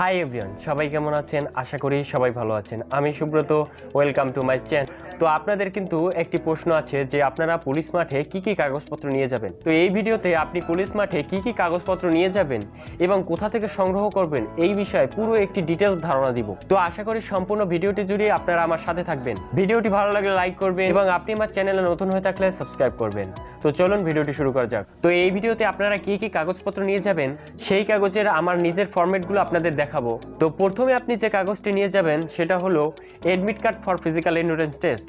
Hi everyone সবাই কেমন আছেন? আশা করি সবাই ভালো আছেন। আমি Subrata welcome to my channel তো আপনাদের কিন্তু একটি প্রশ্ন আছে যে আপনারা পুলিশ মাঠে কি কি কাগজপত্র নিয়ে যাবেন? তো এই ভিডিওতে আপনি পুলিশ মাঠে কি কি কাগজপত্র নিয়ে যাবেন এবং কোথা থেকে সংগ্রহ করবেন এই বিষয়ে পুরো একটি ডিটেলস ধারণা দিব। তো আশা করি সম্পূর্ণ ভিডিওটি জুড়ে আপনারা আমার সাথে থাকবেন। ভিডিওটি ভালো লাগলে লাইক করবেন এবং আপনি আমার চ্যানেলে নতুন হয়ে থাকলে সাবস্ক্রাইব করবেন। তো চলুন ভিডিওটি শুরু করা যাক। তো এই ভিডিওতে আপনারা কি কি কাগজপত্র নিয়ে যাবেন, সেই কাগজের আমার নিজের ফরম্যাটগুলো আপনাদের দেখাবো। তো প্রথমে আপনি যে কাগজটি নিয়ে যাবেন সেটা হলো admit card for physical endurance test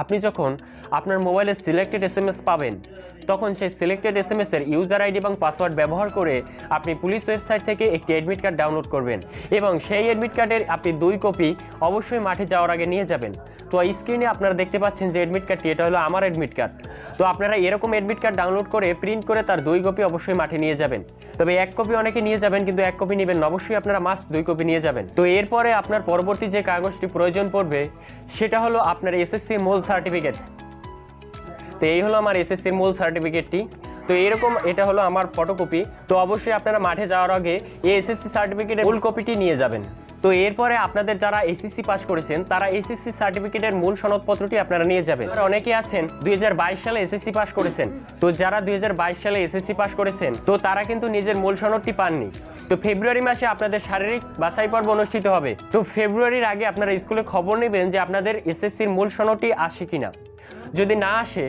আপনি যখন আপনার মোবাইলে সিলেক্টেড এস পাবেন, তখন সেই সিলেক্টেড এস এর ইউজার আইডি এবং পাসওয়ার্ড ব্যবহার করে আপনি পুলিশ ওয়েবসাইট থেকে একটি এডমিট কার্ড ডাউনলোড করবেন এবং সেই এডমিট কার্ডের আপনি দুই কপি অবশ্যই মাঠে যাওয়ার আগে নিয়ে যাবেন। তো স্ক্রিনে আপনারা দেখতে পাচ্ছেন যে এডমিট কার্ডটি এটা হলো আমার এডমিট কার্ড তো আপনারা এরকম এডমিট কার্ড ডাউনলোড করে প্রিন্ট করে তার দুই কপি অবশ্যই মাঠে নিয়ে যাবেন। তবে এক কপি অনেকে নিয়ে যাবেন, কিন্তু এক কপি নেবেন অবশ্যই আপনারা মাস্ট দুই কপি নিয়ে যাবেন। তো এরপরে আপনার পরবর্তী যে কাগজটি প্রয়োজন পড়বে, সেটা হলো আপনার এসএসসি মূল সার্টিফিকেট তো এই হলো আমার এসএসসির মূল সার্টিফিকেটটি তো এরকম এটা হলো আমার ফটোকপি তো অবশ্যই আপনারা মাঠে যাওয়ার আগে এই এসএসসি সার্টিফিকেটের মূল কপিটি নিয়ে যাবেন। তো এরপরে আপনাদের যারা এসএসসি পাস করেছেন, তারা এসএসসি সার্টিফিকেটের মূল সনদপত্রটি আপনারা নিয়ে যাবেন। অনেকে আছেন, দুই হাজার বাইশ সালে এসএসসি পাস করেছেন। তো যারা দুই হাজার বাইশ সালে এসএসসি পাস করেছেন, তো তারা কিন্তু নিজের মূল সনদটি পাননি। তো ফেব্রুয়ারি মাসে আপনাদের শারীরিক বাছাই পর্ব অনুষ্ঠিত হবে। তো ফেব্রুয়ারির আগে আপনারা স্কুলে খবর নেবেন যে আপনাদের এসএসসির মূল সনদটি আসে কিনা। যদি না আসে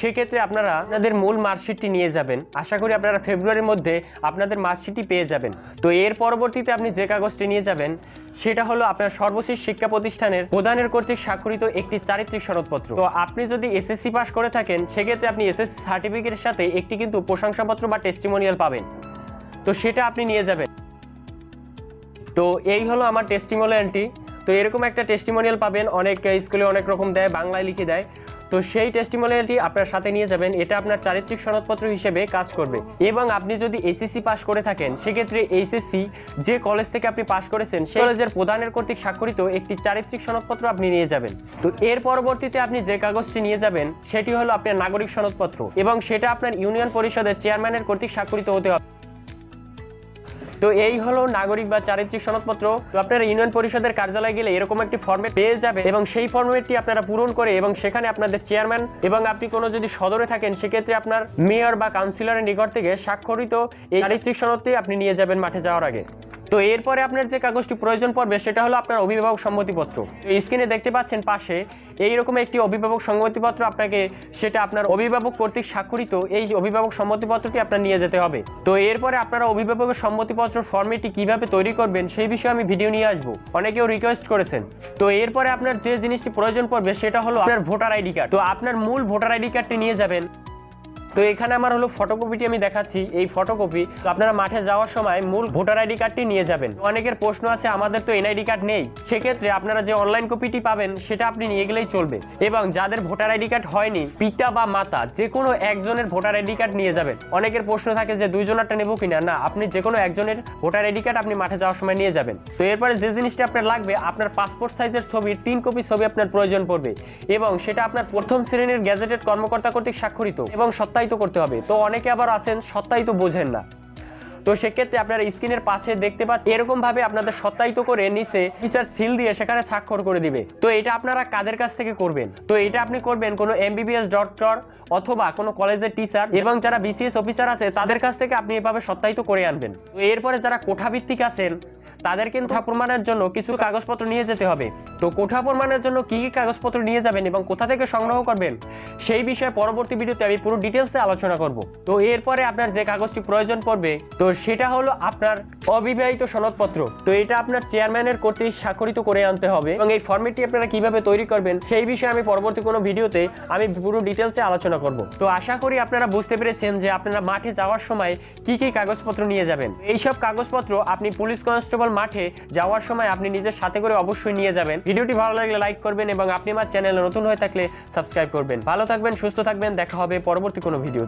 সেক্ষেত্রে আপনারা আপনাদের মূল মার্কশিটটি নিয়ে যাবেন। আশা করি আপনারা ফেব্রুয়ারির মধ্যে আপনাদের মার্কশিটটি পেয়ে যাবেন। তো এর পরবর্তীতে আপনি যে কাগজটি নিয়ে যাবেন, সেটা হলো আপনার সর্বশেষ শিক্ষা প্রতিষ্ঠানের প্রধানের কর্তৃক স্বাক্ষরিত একটি চারিত্রিক সনদপত্র। তো আপনি যদি এসএসসি পাস করে থাকেন, সেক্ষেত্রে আপনি এসএসসি সার্টিফিকেটের সাথে একটি কিন্তু প্রশংসাপত্র বা টেস্টিমোনিয়াল পাবেন। তো সেটা আপনি নিয়ে যাবেন। তো এই হলো আমার টেস্টিমোনিয়ালটি তো এরকম একটা টেস্টিমোনিয়াল পাবেন। অনেক স্কুলে অনেক রকম দেয়, বাংলায় লিখে দেয়। তো সেই টেস্টিমোনিয়ালটি আপনার সাথে নিয়ে যাবেন। এটা আপনার চারিত্রিক সনদপত্র হিসেবে কাজ করবে। এবং আপনি যদি এইচএসসি পাস করে থাকেন, সেক্ষেত্রে এইচএসসি যে কলেজ থেকে আপনি পাস করেছেন, সেই কলেজের প্রধানের কর্তৃক স্বাক্ষরিত একটি চারিত্রিক সনদপত্র আপনি নিয়ে যাবেন। তো এর পরবর্তীতে আপনি যে কাগজটি নিয়ে যাবেন, সেটি হলো আপনার নাগরিক সনদপত্র। এবং সেটা আপনার ইউনিয়ন পরিষদের চেয়ারম্যানের কর্তৃক স্বাক্ষরিত হতে হবে। তো এই হলো নাগরিক বা চারিত্রিক সনদপত্র। তো আপনারা ইউনিয়ন পরিষদের কার্যালয়ে গেলে এরকম একটি ফর্মেট পেয়ে যাবে এবং সেই ফর্মেটটি আপনারা পূরণ করে এবং সেখানে আপনাদের চেয়ারম্যান এবং আপনি কোনো যদি সদরে থাকেন, সেক্ষেত্রে আপনার মেয়র বা কাউন্সিলরের নিকট থেকে স্বাক্ষরিত এই চারিত্রিক সনদটি আপনি নিয়ে যাবেন মাঠে যাওয়ার আগে। তো এরপরে আপনার যে কাগজটি প্রয়োজন পড়বে, সেটা হলো আপনার অভিভাবক সম্মতিপত্র। তো স্ক্রিনে দেখতে পাচ্ছেন পাশে এইরকম একটি অভিভাবক সম্মতিপত্র আপনাকে, সেটা আপনার অভিভাবক কর্তৃক স্বাক্ষরিত এই অভিভাবক সম্মতিপত্রটি আপনার নিয়ে যেতে হবে। তো এরপরে আপনারা অভিভাবকের সম্মতিপত্র ফর্মেটটি কীভাবে তৈরি করবেন, সেই বিষয়ে আমি ভিডিও নিয়ে আসব। অনেকেও রিকোয়েস্ট করেছেন। তো এরপরে আপনার যে জিনিসটি প্রয়োজন পড়বে, সেটা হলো আপনার ভোটার আইডি কার্ড তো আপনার মূল ভোটার আইডি কার্ডটি নিয়ে যাবেন। তো এখানে আমার হলো ফটোকপিটি আমি দেখাচ্ছি, এই ফটোকপি তো আপনারা মাঠে যাওয়ার সময় মূল ভোটার আইডি কার্ডটি নিয়ে যাবেন। অনেকের প্রশ্ন আছে, আমাদের তো এনআইডি কার্ড নেই। সেক্ষেত্রে আপনারা যে অনলাইন কপিটি পাবেন, সেটা আপনি নিয়ে গেলেই চলবে। এবং যাদের ভোটার আইডি কার্ড হয়নি, পিতা বা মাতা যে কোনো একজনের ভোটার আইডি কার্ড নিয়ে যাবেন। অনেকের প্রশ্ন থাকে যে, দুইজনেরটা নেব কিনা? না, আপনি যে কোনো একজনের ভোটার আইডি কার্ড আপনি মাঠে যাওয়ার সময় নিয়ে যাবেন। তো এরপরে যে জিনিসটা আপনার লাগবে, আপনার পাসপোর্ট সাইজের ছবির তিন কপি ছবি আপনার প্রয়োজন পড়বে। এবং সেটা আপনার প্রথম শ্রেণির গ্যাজেটেড কর্মকর্তা কর্তৃক স্বাক্ষরিত। এবং সত্যায়িত করতে হবে। তো অনেকে আবার আছেন, সত্যায়িত বোঝেন না। তো সেক্ষেত্রে আপনারা স্ক্রিনের পাশে দেখতে পাচ্ছেন এরকম ভাবে আপনাদের সত্যায়িত করে নিচে অফিসার সিল দিয়ে সেখানে স্বাক্ষর করে দিবে। তো এটা আপনারা কাদের কাছ থেকে করবেন? তো এটা আপনি করবেন কোনো এমবিবিএস ডক্টর অথবা কোনো কলেজের টিচার এবং যারা বিসিএস অফিসার আছে, তাদের কাছ থেকে আপনি এভাবে সত্যায়িত করে আনবেন। তো এরপরে যারা কোঠাভিত্তিক আছেন তাদের কিন্তু প্রমাণের জন্য কিছু কাগজপত্র নিয়ে যেতে হবে। তো কোঠা প্রমাণের জন্য কি কি কাগজপত্র নিয়ে যাবেন এবং কোথা থেকে সংগ্রহ করবেন, সেই বিষয়ে পরবর্তী ভিডিওতে আমি পুরো ডিটেলসে আলোচনা করব। তো এরপরে আপনার যে কাগজটি প্রয়োজন পড়বে, তো সেটা হলো আপনার অবিবাহিত সনদপত্র। তো এটা আপনার চেয়ারম্যানের কর্তৃক স্বাক্ষরিত করে আনতে হবে এবং এই ফর্মেটটি আপনারা কীভাবে তৈরি করবেন, সেই বিষয়ে আমি পরবর্তী কোনো ভিডিওতে আমি পুরো ডিটেলসে আলোচনা করব। তো আশা করি আপনারা বুঝতে পেরেছেন যে আপনারা মাঠে যাওয়ার সময় কি কি কাগজপত্র নিয়ে যাবেন। এইসব কাগজপত্র আপনি পুলিশ কনস্টেবল মাঠে যাওয়ার সময় আপনি নিজের সাথে করে অবশ্যই নিয়ে যাবেন। ভিডিওটি ভালো লাগলে লাইক করবেন এবং আপনি আমার চ্যানেলে নতুন হয়ে থাকলে সাবস্ক্রাইব করবেন। ভালো থাকবেন, সুস্থ থাকবেন, দেখা হবে পরবর্তী কোনো ভিডিও